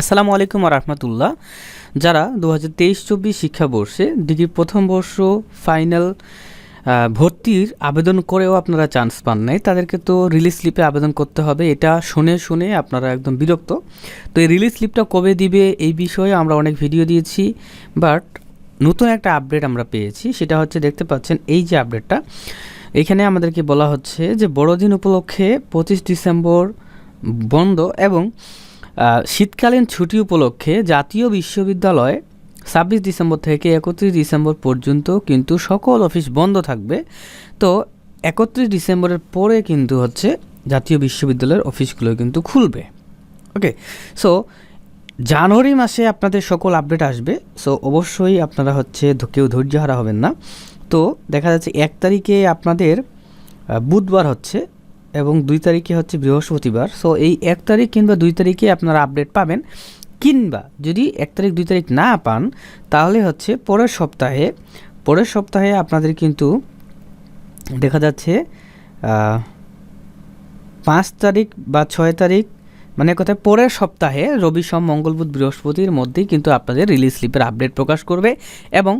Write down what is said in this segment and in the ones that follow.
আসসালামু আলাইকুম রহমতুল্লাহ। যারা দু হাজার তেইশ চব্বিশ শিক্ষাবর্ষে ডিগ্রি প্রথম বর্ষ, ফাইনাল ভর্তির আবেদন করেও আপনারা চান্স পান নাই, তাদেরকে তো রিলিজ স্লিপে আবেদন করতে হবে, এটা শুনে শুনে আপনারা একদম বিরক্ত। তো এই রিলিজ স্লিপটা কবে দিবে এই বিষয়ে আমরা অনেক ভিডিও দিয়েছি বাট নতুন একটা আপডেট আমরা পেয়েছি, সেটা হচ্ছে দেখতে পাচ্ছেন এই যে আপডেটটা এখানে আমাদেরকে বলা হচ্ছে যে বড়দিন উপলক্ষে পঁচিশ ডিসেম্বর বন্ধ এবং শীতকালীন ছুটি উপলক্ষে জাতীয় বিশ্ববিদ্যালয় ছাব্বিশ ডিসেম্বর থেকে একত্রিশ ডিসেম্বর পর্যন্ত কিন্তু সকল অফিস বন্ধ থাকবে। তো একত্রিশ ডিসেম্বরের পরে কিন্তু হচ্ছে জাতীয় বিশ্ববিদ্যালয়ের অফিসগুলো কিন্তু খুলবে। ওকে সো জানুয়ারি মাসে আপনাদের সকল আপডেট আসবে। সো অবশ্যই আপনারা হচ্ছে কেউ ধৈর্য হারা হবেন না। তো দেখা যাচ্ছে এক তারিখে আপনাদের বুধবার হচ্ছে এবং দুই তারিখে হচ্ছে বৃহস্পতিবার। সো এই এক তারিখ কিংবা দুই তারিখে আপনারা আপডেট পাবেন। কিংবা যদি এক তারিখ, দুই তারিখ না পান, তাহলে হচ্ছে পরের সপ্তাহে পরের সপ্তাহে আপনাদের কিন্তু দেখা যাচ্ছে পাঁচ তারিখ বা ছয় তারিখ মানে কথায় পরের সপ্তাহে রবি সোম, মঙ্গল বুধ, বৃহস্পতির মধ্যেই কিন্তু আপনাদের রিলিজ স্লিপের আপডেট প্রকাশ করবে এবং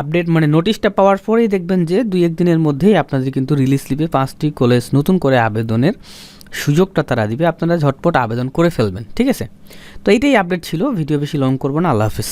আপডেট মানে নোটিশটা পাওয়ার পরেই দেখবেন যে দুই এক দিনের মধ্যেই আপনাদের কিন্তু রিলিজ স্লিপে পাঁচটি কলেজ নতুন করে আবেদনের সুযোগটা তারা দিবে। আপনারা ঝটপট আবেদন করে ফেলবেন, ঠিক আছে? তো এইটাই আপডেট ছিল। ভিডিও বেশি লং করব না। আল্লাহ হাফিজ।